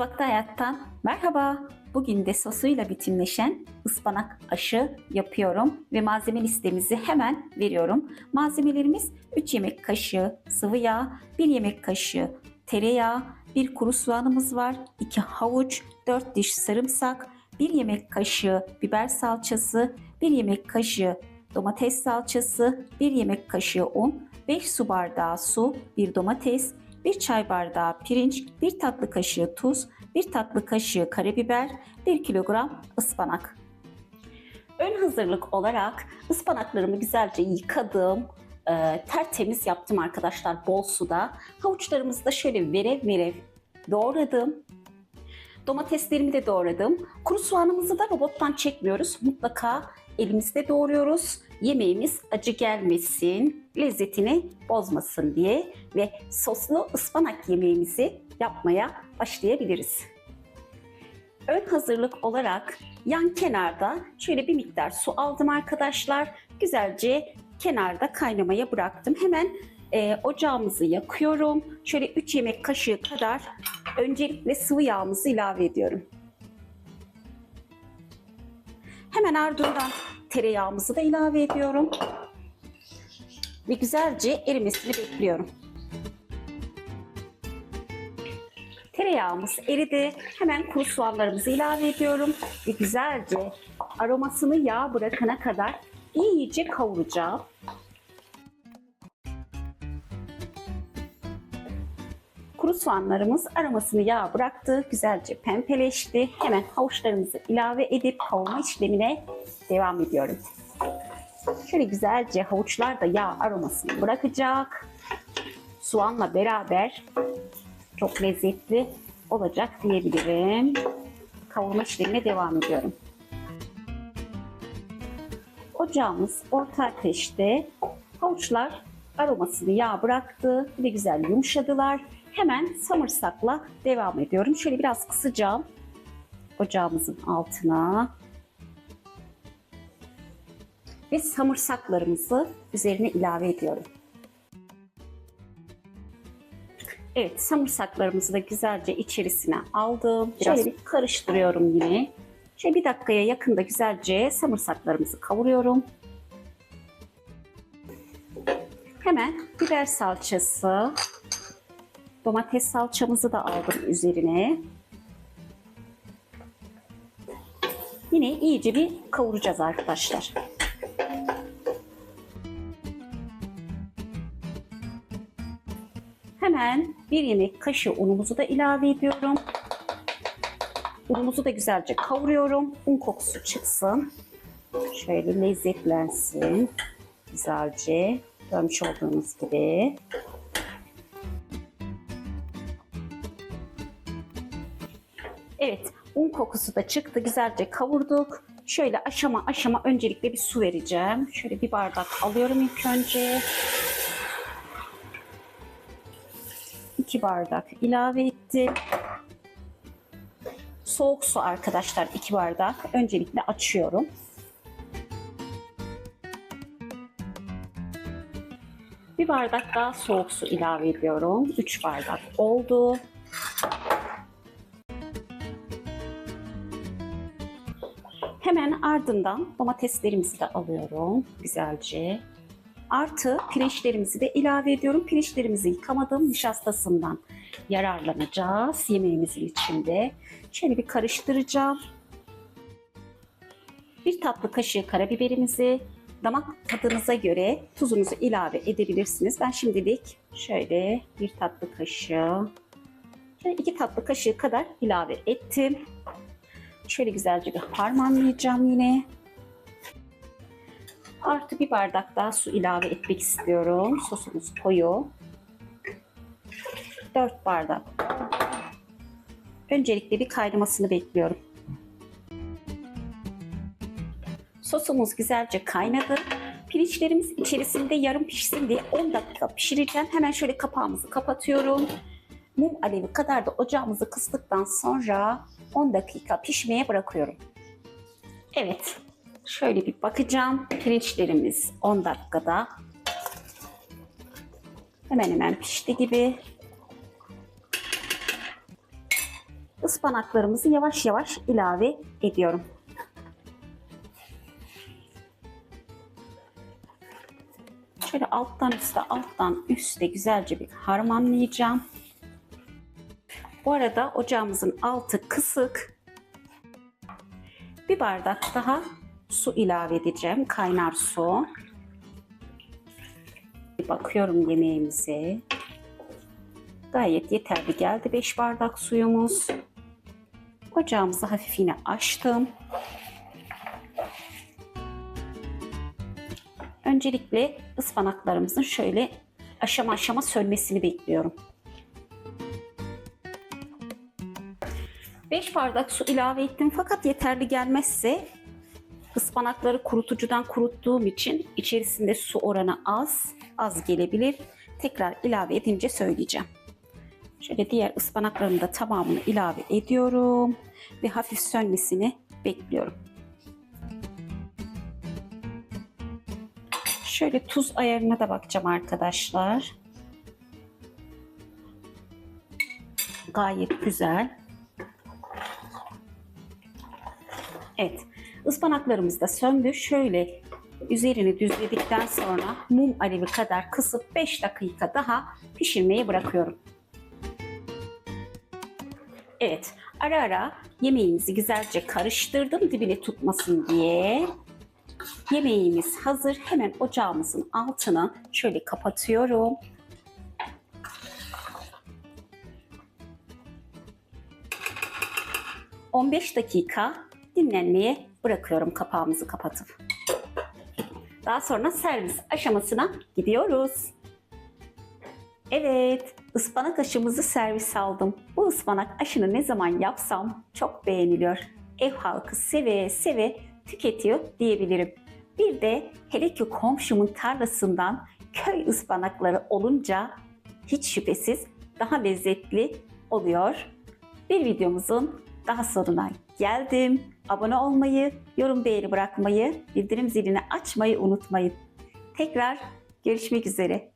Mutfakta hayattan merhaba. Bugün de sosuyla bütünleşen ıspanak aşı yapıyorum ve malzeme listemizi hemen veriyorum. Malzemelerimiz 3 yemek kaşığı sıvı yağ, 1 yemek kaşığı tereyağı, 1 kuru soğanımız var, 2 havuç, 4 diş sarımsak, 1 yemek kaşığı biber salçası, 1 yemek kaşığı domates salçası, 1 yemek kaşığı un, 5 su bardağı su, 1 domates, 1 çay bardağı pirinç, 1 tatlı kaşığı tuz, 1 tatlı kaşığı karabiber, 1 kilogram ıspanak. Ön hazırlık olarak ıspanaklarımı güzelce yıkadım. e, tertemiz yaptım arkadaşlar bol suda. Havuçlarımızı da şöyle verev verev doğradım. Domateslerimi de doğradım. Kuru soğanımızı da robottan çekmiyoruz. Mutlaka elimizde doğruyoruz. Yemeğimiz acı gelmesin, lezzetini bozmasın diye ve soslu ıspanak yemeğimizi yapmaya başlayabiliriz. Ön hazırlık olarak yan kenarda şöyle bir miktar su aldım arkadaşlar. Güzelce kenarda kaynamaya bıraktım. Hemen e, ocağımızı yakıyorum. Şöyle 3 yemek kaşığı kadar öncelikle sıvı yağımızı ilave ediyorum. Hemen ardından tereyağımızı da ilave ediyorum. Ve güzelce erimesini bekliyorum. Tereyağımız eridi. Hemen kuru soğanlarımızı ilave ediyorum. Ve güzelce aromasını yağ bırakana kadar iyice kavuracağım. Kuru soğanlarımız aromasını yağ bıraktı. Güzelce pembeleşti. Hemen havuçlarımızı ilave edip kavurma işlemine devam ediyorum. Şöyle güzelce havuçlar da yağ aromasını bırakacak. Soğanla beraber çok lezzetli olacak diyebilirim. Kavurma işlemine devam ediyorum. Ocağımız orta ateşte. Havuçlar aromasını yağ bıraktı ve güzel yumuşadılar. Hemen samırsakla devam ediyorum. Şöyle biraz kısacağım ocağımızın altına. Ve samırsaklarımızı üzerine ilave ediyorum. Evet, samırsaklarımızı da güzelce içerisine aldım. Şöyle bir karıştırıyorum yine. Şöyle bir dakikaya yakında güzelce samırsaklarımızı kavuruyorum. Hemen biber salçası, domates salçamızı da aldım üzerine. Yine iyice bir kavuracağız arkadaşlar. Hemen bir yemek kaşığı unumuzu da ilave ediyorum. Unumuzu da güzelce kavuruyorum. Un kokusu çıksın. Şöyle lezzetlensin. Güzelce görmüş olduğunuz gibi. Evet, un kokusu da çıktı. Güzelce kavurduk. Şöyle aşama aşama öncelikle bir su vereceğim. Şöyle bir bardak alıyorum ilk önce. 2 bardak ilave ettim. Soğuk su arkadaşlar 2 bardak. Öncelikle açıyorum. Bir bardak daha soğuk su ilave ediyorum. 3 bardak oldu. Hemen ardından domateslerimizi de alıyorum güzelce. Artı pirinçlerimizi de ilave ediyorum. Pirinçlerimizi yıkamadım. Nişastasından yararlanacağız yemeğimizin içinde. Şöyle bir karıştıracağım. Bir tatlı kaşığı karabiberimizi, damak tadınıza göre tuzunuzu ilave edebilirsiniz. Ben şimdilik şöyle bir tatlı kaşığı, şöyle iki tatlı kaşığı kadar ilave ettim. Şöyle güzelce bir harmanlayacağım yine. Artı bir bardak daha su ilave etmek istiyorum. Sosumuz koyu. 4 bardak. Öncelikle bir kaynamasını bekliyorum. Sosumuz güzelce kaynadı. Pirinçlerimiz içerisinde yarım pişsin diye 10 dakika pişireceğim. Hemen şöyle kapağımızı kapatıyorum. Mum alevi kadar da ocağımızı kıstıktan sonra 10 dakika pişmeye bırakıyorum. Evet, Şöyle bir bakacağım. Pirinçlerimiz 10 dakikada hemen hemen pişti gibi. ıspanaklarımızı yavaş yavaş ilave ediyorum. Şöyle alttan üste alttan üste güzelce bir harmanlayacağım. Bu arada ocağımızın altı kısık. Bir bardak daha su ilave edeceğim. Kaynar su. Bakıyorum yemeğimize. Gayet yeterli geldi 5 bardak suyumuz. Ocağımızı hafif yine açtım. Öncelikle ıspanaklarımızın şöyle aşama aşama sönmesini bekliyorum. 5 bardak su ilave ettim fakat yeterli gelmezse ıspanakları kurutucudan kuruttuğum için içerisinde su oranı az, az gelebilir. Tekrar ilave edince söyleyeceğim. Şöyle diğer ıspanaklarımın da tamamını ilave ediyorum ve hafif sönmesini bekliyorum. Şöyle tuz ayarına da bakacağım arkadaşlar. Gayet güzel. Evet. Ispanaklarımız da söndü. Şöyle üzerini düzledikten sonra mum alevi kadar kısıp 5 dakika daha pişirmeye bırakıyorum. Evet, ara ara yemeğimizi güzelce karıştırdım dibine tutmasın diye. Yemeğimiz hazır. Hemen ocağımızın altını şöyle kapatıyorum. ...15 dakika dinlenmeye bırakıyorum kapağımızı kapatıp. Daha sonra servis aşamasına gidiyoruz. Evet, ıspanak aşımızı servis aldım. Bu ıspanak aşını ne zaman yapsam çok beğeniliyor. Ev halkı seve seve tüketiyor diyebilirim. Bir de hele ki komşumun tarlasından köy ıspanakları olunca hiç şüphesiz daha lezzetli oluyor. Bir videomuzun daha sonuna geldim. Abone olmayı, yorum beğeni bırakmayı, bildirim zilini açmayı unutmayın. Tekrar görüşmek üzere.